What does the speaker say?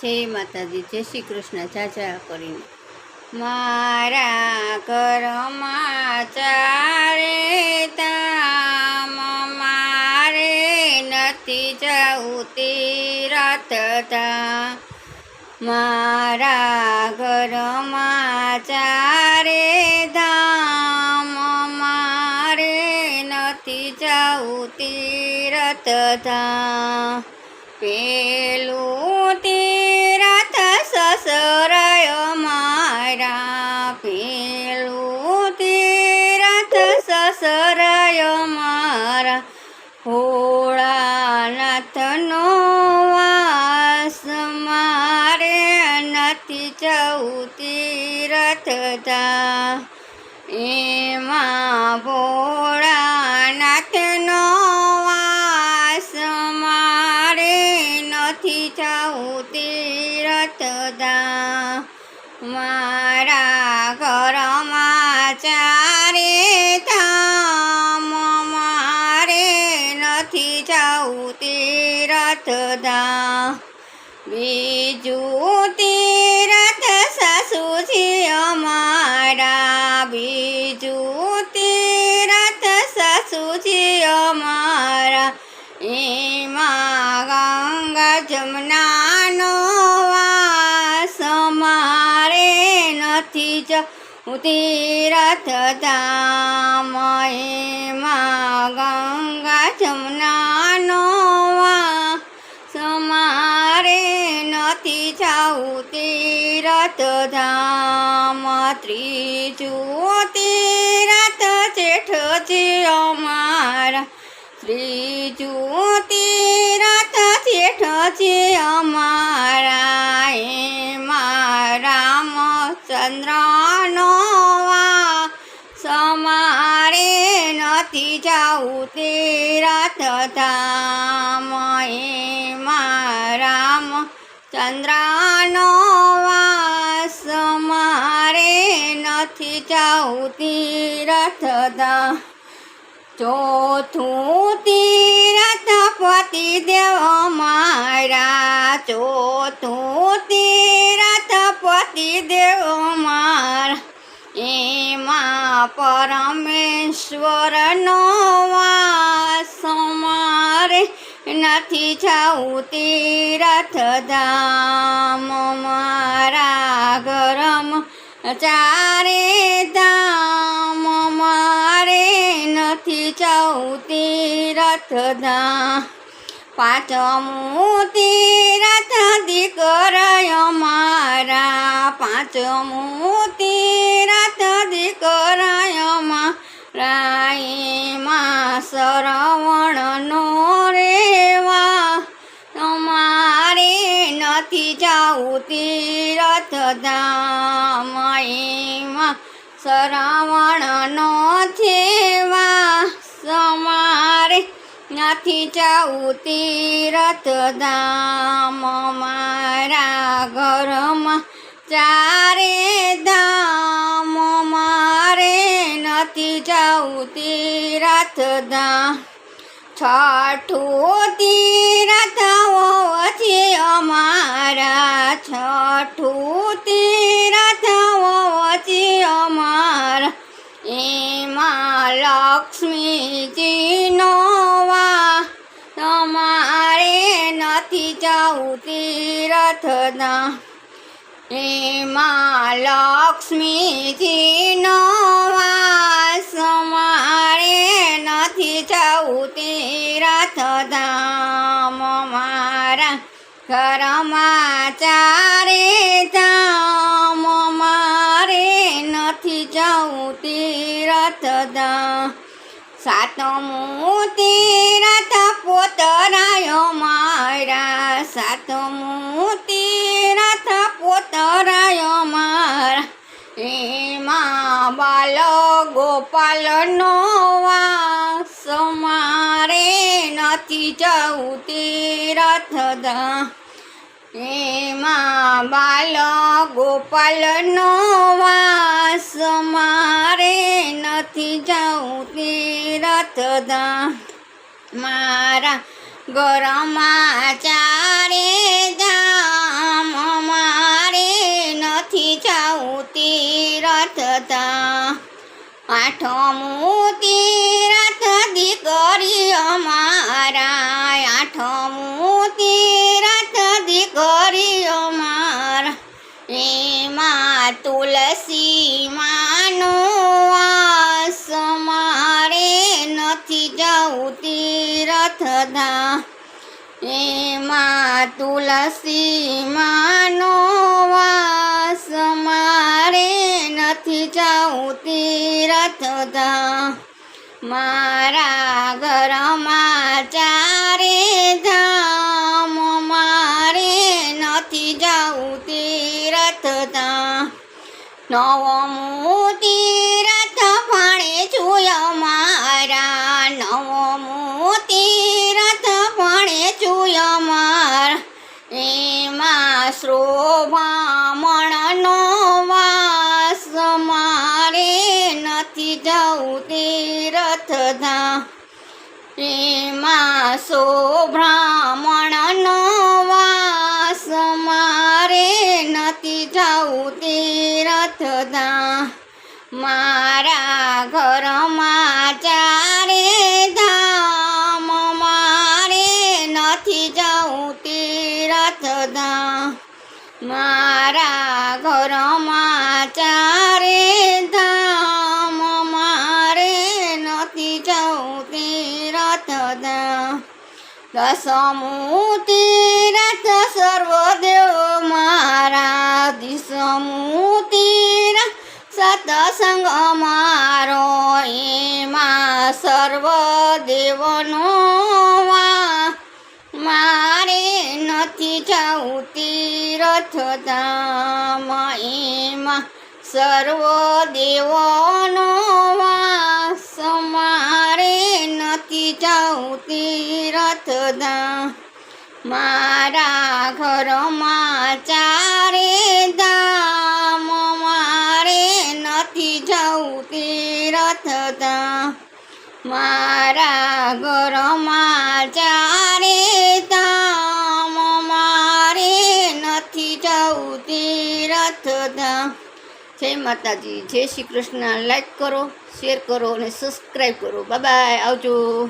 જય માતાજી જય શ્રી કૃષ્ણ ચાચા કરીને મારા ઘરમાં ચારે તામ મારે નથી જવું તીરથ ધામ મારા ઘરમાં ચારે ધામ મારે નથી જવું તીરથ ધામ નથી જવું તીરથ ધામ એમાં ભોળાનાથનો વાસ મારે નથી જવું તીરથ ધામ મારા ઘરમાં ચારે ધામ મારે નથી જવું તીરથ ધામ બીજું સસુજી અમારા બીજું તીરથ સસુજી અમારા. એમાં ગંગા જમનાનો વાસ. મારે નથી જ તીરથ ધામ એમાં ગંગા જમનાનો તીરથ ધામ ત્રીજું જેઠ જેઠજી અમારા ત્રીજું જેઠ જેઠજી અમારા એમાં રામચંદ્રનો વાસ સમારે નથી જવું તીરથ ધામ એ રામ ચંદ્રનો મારે નથી જવું તીરથ ચોથું તીરથ પતિ દેવ મારા, ચોથું તીરથ પતિ દેવ મારા. એમાં પરમેશ્વરનો વાસ મારે નથી જવું તીરથ ધામ મારા ઘરમાં. ચારે ધામ મારે નથી જવું તીરથ ધામ પાંચમું તીરથ દીકરય મારા પાંચમું તીરથ દીકરય મારા એમાં શ્રવણનો તીરથ ધામયમાં શ્રવણનો છેવા સમારે નથી જવું તીરથ ધામ મારા ઘરમાં ચારે ધામ. મારે નથી જવું તીરથ ધામ છઠું તીરથ અમારા છઠ્ઠું તીરથ છે અમારા. એમાં લક્ષ્મીજીનો વા તમારે નથી જવું તીરથ એમાં લક્ષ્મીજીનો નથી જાઉં તીરથ દા સાતમું તીરથ પોતરાયો મારા. સાતમું તીરથ પોતરાયો મારા. એમાં બાલ ગોપાલનો વાસ. મારે નથી જવું તીરથ દા એમાં બાલ ગોપાલનો વાસ. જાઉં તે રથધામ. મારા ઘરમાં ચારે જામ મારે નથી જાઉં તે રથધામ. આઠમું તે રથ દીકરી અમારા આઠમું તે રથ દીકરી અમારા. એમાં તુલસી માનું નથી જવું તીરથ એમાં તુલસી માનો વાસ મારે નથી જાઉં તીરથધા મારા ઘરમાં ચારે ધામ મારે નથી જાઉં તીરથ નવમું તીરથ ભણે છું મારા નવમું તીરથ ભણે છું મારા એમાં શ્રોભામણનો વાસ મારે નથી જવું તીરથ ધામ એમાં શોભ્રામણનો વાસ મારે નથી જવું તીરથ ધામ મારા ઘરમાં ચારે ધામ મારે નથી જવું તીરથ ધામ મારા ઘરમાં ચારે ધામ મારે નથી જવું તીરથ ધામ દસમું તીરથ સર્વદેવ સતસંગ મારો એમાં સર્વદેવનો વા મારે નથી જવું તીરથ ધામ એમાં સર્વ દેવોનો વાસ મારે નથી જવું તીરથ ધામ મારા ઘરમાં ચારે જય માતાજી. જય શ્રી કૃષ્ણ. લાઈક કરો શેર કરો અને સબસ્ક્રાઈબ કરો. બાય આવજો.